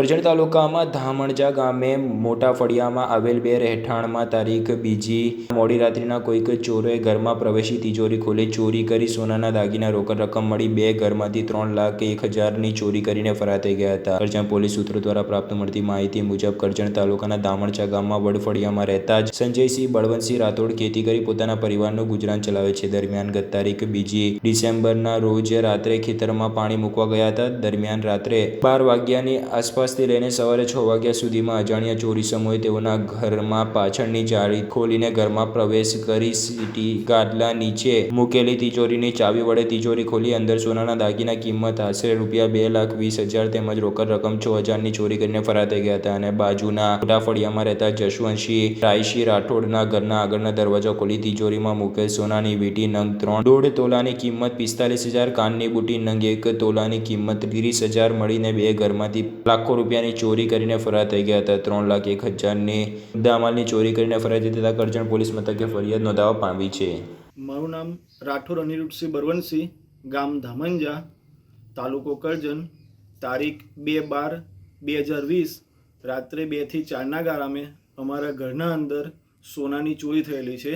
કરજણ તાલુકામાં ધામણજા ગામે મોટા ફળિયામાં આવેલ બે રહેઠાણમાં તારીખ બીજી મોડી રાત્રિના કોઈક ચોરોએ ઘરમાં પ્રવેશી તિજોરી ખોલી ચોરી કરી સોનાના દાગીના રોકડ રકમ મળી. બે ઘરમાંથી ત્રણ લાખ એક હજારની ચોરી કરીને ફરાર થઈ ગયા હતા. કરજણ પોલીસ સૂત્રો દ્વારા પ્રાપ્ત મળતી માહિતી મુજબ કરજણ તાલુકાના ધામણજા ગામમાં વડફળિયામાં રહેતા જ સંજયસિંહ બળવંતસિંહ રાઠોડ ખેતી કરી પોતાના પરિવારનું ગુજરાન ચલાવે છે. દરમિયાન ગત તારીખ બીજી ડિસેમ્બરના રોજ રાત્રે ખેતરમાં પાણી મૂકવા ગયા હતા. દરમિયાન રાત્રે બાર વાગ્યાની આસપાસથી લઈને સવારે છ વાગ્યા સુધીમાં અજાણ્યા ચોરી સમયે તેઓના ઘરમાં પાછળની જાળી ખોલીને ઘરમાં પ્રવેશ કરી સીટી ગાદલા નીચે મૂકેલી તિજોરીની ચાવી વડે તિજોરી ખોલી અંદર સોનાના દાગીના કિંમત આશરે રૂપિયા બે લાખ વીસ હજાર તેમજ રોકડ રકમ છ હજારની ચોરી કરીને થઈ ગયા હતા અને બાજુના ફળિયામાં રહેતા જશવંતસિંહ રાયસિંહ રાઠોડના ઘરના આગળના દરવાજા ખોલી તિજોરીમાં મૂકેલ સોનાની વીટી નંગ ત્રણ દોઢ તોલાની કિંમત પિસ્તાલીસ હજાર કાનની બુટી નંગ એક તોલાની કિંમત ત્રીસ હજાર મળીને બે ઘરમાંથી લાખો રૂપિયાની ચોરી કરીને ફરાર થઈ ગયા હતા. ત્રણ લાખ એક હજારની મુદ્દામાલની ચોરી કરીને ફરાર થતાં કરજણ પોલીસ મથકે ફરિયાદ નોંધાવવા પામી છે. મારું નામ રાઠોડ અનિરુદ્ધસિંહ બરવનસિંહ ગામ ધામંજા, તાલુકો કરજણ. તારીખ બે બાર બે હજાર વીસ, રાત્રે બેથી ચારના ગારામે અમારા ઘરના અંદર સોનાની ચોરી થયેલી છે.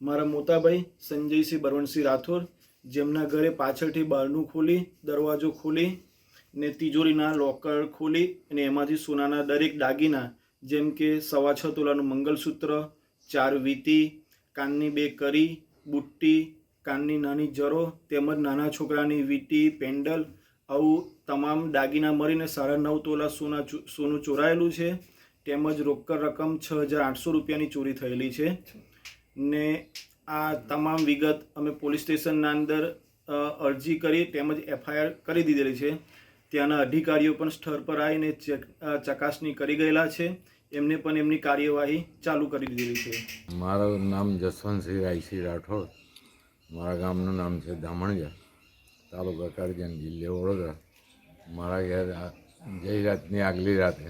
મારા મોટાભાઈ સંજયસિંહ બરવણસિંહ રાઠોડ, જેમના ઘરે પાછળથી બારણું ખોલી, દરવાજો ખોલી ને તિજોરીના લોકર ખોલી અને એમાંથી સોનાના દરેક દાગીના, જેમ કે સવા છ તોલાનું મંગલસૂત્ર, ચાર વીંટી, કાનની બે કરી, બુટ્ટી, કાનની નાની જરો, તેમજ નાના છોકરાની વીંટી, પેન્ડલ, આવું તમામ દાગીના મળીને સાડા નવ તોલા સોના સોનું ચોરાયેલું છે. તેમજ રોકડ રકમ છ હજાર આઠસો રૂપિયાની ચોરી થયેલી છે. ને આ તમામ વિગત અમે પોલીસ સ્ટેશનના અંદર અરજી કરી તેમજ એફઆઈઆર કરી દીધેલી છે. ત્યાંના અધિકારીઓ પણ સ્થળ પર આવીને ચેક ચકાસણી કરી ગયેલા છે. એમને પણ એમની કાર્યવાહી ચાલુ કરી દીધી છે. મારું નામ જસવંતસિંહ રાયસિંહ રાઠોડ. મારા ગામનું નામ છે ધામણજા તાલુકા કરજણ જિલ્લે વડોદરા. મારા ઘેર જઈ રાતની આગલી રાતે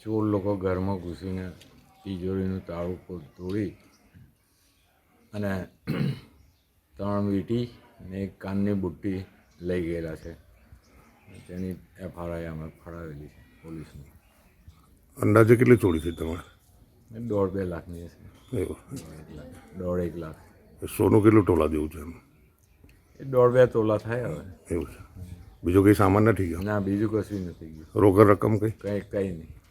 ચોર લોકો ઘરમાં ઘૂસીને તિજોરીનું તાળું તોડી અને ત્રણ વીંટી અને એક કાનની બુટ્ટી લઈ ગયેલા છે. તેની એફઆરઆઈ અમે ફડાવેલી છે પોલીસની. અંદાજે કેટલી ચોરી થઈ તમારે? દોઢ બે લાખની હશે. દોઢ એક લાખ. સોનું કેટલું ટોલા જેવું છે એમ? એ દોઢ બે તોલા થાય હવે. એવું છે. બીજું કંઈ સામાન નથી ગયો? ના બીજું કશું નથી ગયું. રોકડ રકમ કંઈ? કંઈ કંઈ નહીં.